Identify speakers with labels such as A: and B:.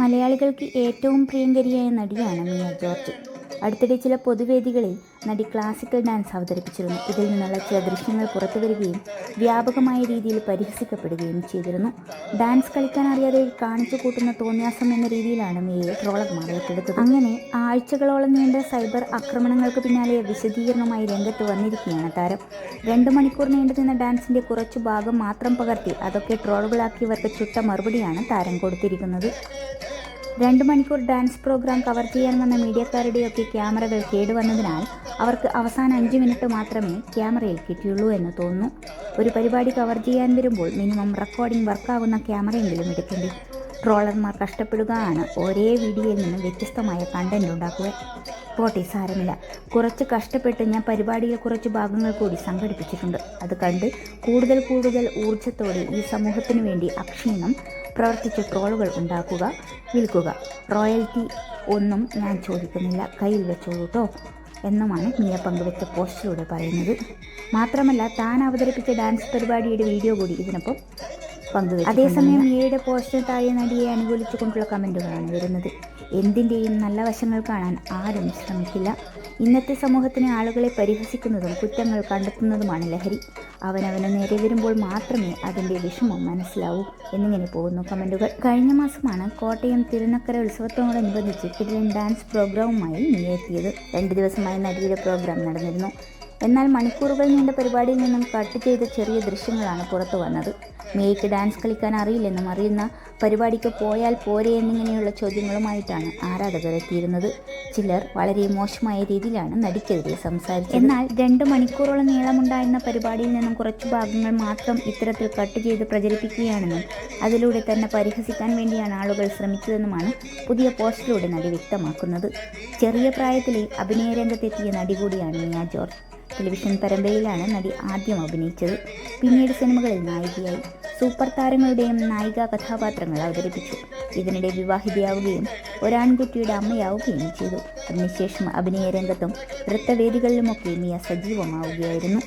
A: മലയാളികൾക്ക് ഏറ്റവും പ്രിയങ്കരിയായ നടിയാണ് മിയ ജോർജ്. അടുത്തിടെ ചില പൊതുവേദികളിൽ നടി ക്ലാസിക്കൽ ഡാൻസ് അവതരിപ്പിച്ചിരുന്നു. ഇതിൽ നിന്നുള്ള ചില ദൃശ്യങ്ങൾ പുറത്തു വരികയും വ്യാപകമായ രീതിയിൽ പരിഹസിക്കപ്പെടുകയും ചെയ്തിരുന്നു. ഡാൻസ് കളിക്കാൻ അറിയാതെ കാണിച്ചു കൂട്ടുന്ന തോന്നിയാസം എന്ന രീതിയിലാണ് മേയെ ട്രോളർമാർ ഏറ്റെടുത്തത്. അങ്ങനെ ആഴ്ചകളോളം നീണ്ട സൈബർ ആക്രമണങ്ങൾക്ക് പിന്നാലെ വിശദീകരണമായി രംഗത്ത് വന്നിരിക്കുകയാണ് താരം. രണ്ട് മണിക്കൂർ നീണ്ടുനിന്ന ഡാൻസിന്റെ കുറച്ചു ഭാഗം മാത്രം പകർത്തി അതൊക്കെ ട്രോളുകളാക്കിയവർക്ക് ചുട്ട മറുപടിയാണ് താരം കൊടുത്തിരിക്കുന്നത്. രണ്ട് മണിക്കൂർ ഡാൻസ് പ്രോഗ്രാം കവർ ചെയ്യാൻ വന്ന മീഡിയക്കാരുടെയൊക്കെ ക്യാമറകൾ കേടുവന്നതിനാൽ അവർക്ക് അവസാന അഞ്ച് മിനിറ്റ് മാത്രമേ ക്യാമറയിൽ കിട്ടിയുള്ളൂ എന്ന് തോന്നുന്നു. ഒരു പരിപാടി കവർ ചെയ്യാൻ വരുമ്പോൾ മിനിമം റെക്കോർഡിംഗ് വർക്കാവുന്ന ക്യാമറയെങ്കിലും എടുക്കേണ്ടി ട്രോളർമാർ കഷ്ടപ്പെടുകയാണ്. ഒരേ വീഡിയോയിൽ നിന്നും വ്യത്യസ്തമായ കണ്ടന്റ് ഉണ്ടാക്കുക. പോട്ടെ സാരമില്ല. കുറച്ച് കഷ്ടപ്പെട്ട് ഞാൻ പരിപാടിയിൽ കുറച്ച് ഭാഗങ്ങൾ കൂടി സംഘടിപ്പിച്ചിട്ടുണ്ട്. അത് കണ്ട് കൂടുതൽ കൂടുതൽ ഊർജത്തോടെ ഈ സമൂഹത്തിനു വേണ്ടി അക്ഷീണം പ്രവർത്തിച്ച ട്രോളുകൾ ഉണ്ടാക്കുക വിൽക്കുക. റോയൽറ്റി ഒന്നും ഞാൻ ചോദിക്കുന്നില്ല. കയ്യിൽ വെച്ചോളൂ എന്നുമാണ് മിയ പങ്കുവെച്ച പോസ്റ്റിലൂടെ പറയുന്നത്. മാത്രമല്ല താൻ അവതരിപ്പിച്ച ഡാൻസ് പരിപാടിയുടെ വീഡിയോ കൂടി ഇതിനൊപ്പം പങ്കുവെച്ചു അതേസമയം മിയയുടെ പോസ്റ്റിന് താഴെ നടിയെ അനുകൂലിച്ചുകൊണ്ടുള്ള കമന്റുകളാണ് വരുന്നത്. എന്തിന്റെയും നല്ല വശങ്ങൾ കാണാൻ ആരും ശ്രമിക്കില്ല. ഇന്നത്തെ സമൂഹത്തിന് ആളുകളെ പരിഹസിക്കുന്നതും കുറ്റങ്ങൾ കണ്ടെത്തുന്നതുമാണ് ലഹരി. അവനവന് നേരെ വരുമ്പോൾ മാത്രമേ അതിന്റെ വിഷമം മനസ്സിലാവൂ എന്നിങ്ങനെ പോകുന്നു കമന്റുകൾ കഴിഞ്ഞ മാസമാണ് കോട്ടയം തിരുനക്കര ഉത്സവത്തോടനുബന്ധിച്ച് കിടിലൻ ഡാൻസ് പ്രോഗ്രാമുമായി നീയെത്തിയത് രണ്ട് ദിവസമായി നടിയുടെ പ്രോഗ്രാം നടന്നിരുന്നു. എന്നാൽ മണിക്കൂറുകൾ നീണ്ട പരിപാടിയിൽ നിന്നും കട്ട് ചെയ്ത ചെറിയ ദൃശ്യങ്ങളാണ് പുറത്തു വന്നത്. മേയ്ക്ക് ഡാൻസ് കളിക്കാൻ അറിയില്ലെന്നും അറിയുന്ന പരിപാടിക്ക് പോയാൽ പോരെ എന്നിങ്ങനെയുള്ള ചോദ്യങ്ങളുമായിട്ടാണ് ആരാധകർ എത്തിയിരുന്നത്. ചിലർ വളരെ മോശമായ രീതിയിലാണ് നടിക്കെതിരെ സംസാരിച്ചത്. എന്നാൽ രണ്ട് മണിക്കൂറോളം നീളമുണ്ടായിരുന്ന പരിപാടിയിൽ നിന്നും കുറച്ചു ഭാഗങ്ങൾ മാത്രം ഇത്തരത്തിൽ കട്ട് ചെയ്ത് പ്രചരിപ്പിക്കുകയാണെന്നും അതിലൂടെ തന്നെ പരിഹസിക്കാൻ വേണ്ടിയാണ് ആളുകൾ ശ്രമിച്ചതെന്നുമാണ് പുതിയ പോസ്റ്റിലൂടെ നടി വ്യക്തമാക്കുന്നത്. ചെറിയ പ്രായത്തിലെ അഭിനയ രംഗത്തെത്തിയ നടി കൂടിയാണ് മിയ ജോർജ്. ടെലിവിഷൻ പരമ്പരയിലാണ് നടി ആദ്യം അഭിനയിച്ചത്. പിന്നീട് സിനിമകളിൽ നായികയായി. സൂപ്പർ താരങ്ങളുടെയും നായിക കഥാപാത്രങ്ങൾ അവതരിപ്പിച്ചു. ഇതിനിടെ വിവാഹിതയാവുകയും ഒരാൺകുട്ടിയുടെ അമ്മയാവുകയും ചെയ്തു. അതിനുശേഷം അഭിനയ രംഗത്തും നൃത്തവേദികളിലുമൊക്കെ മിയ സജീവമാവുകയായിരുന്നു.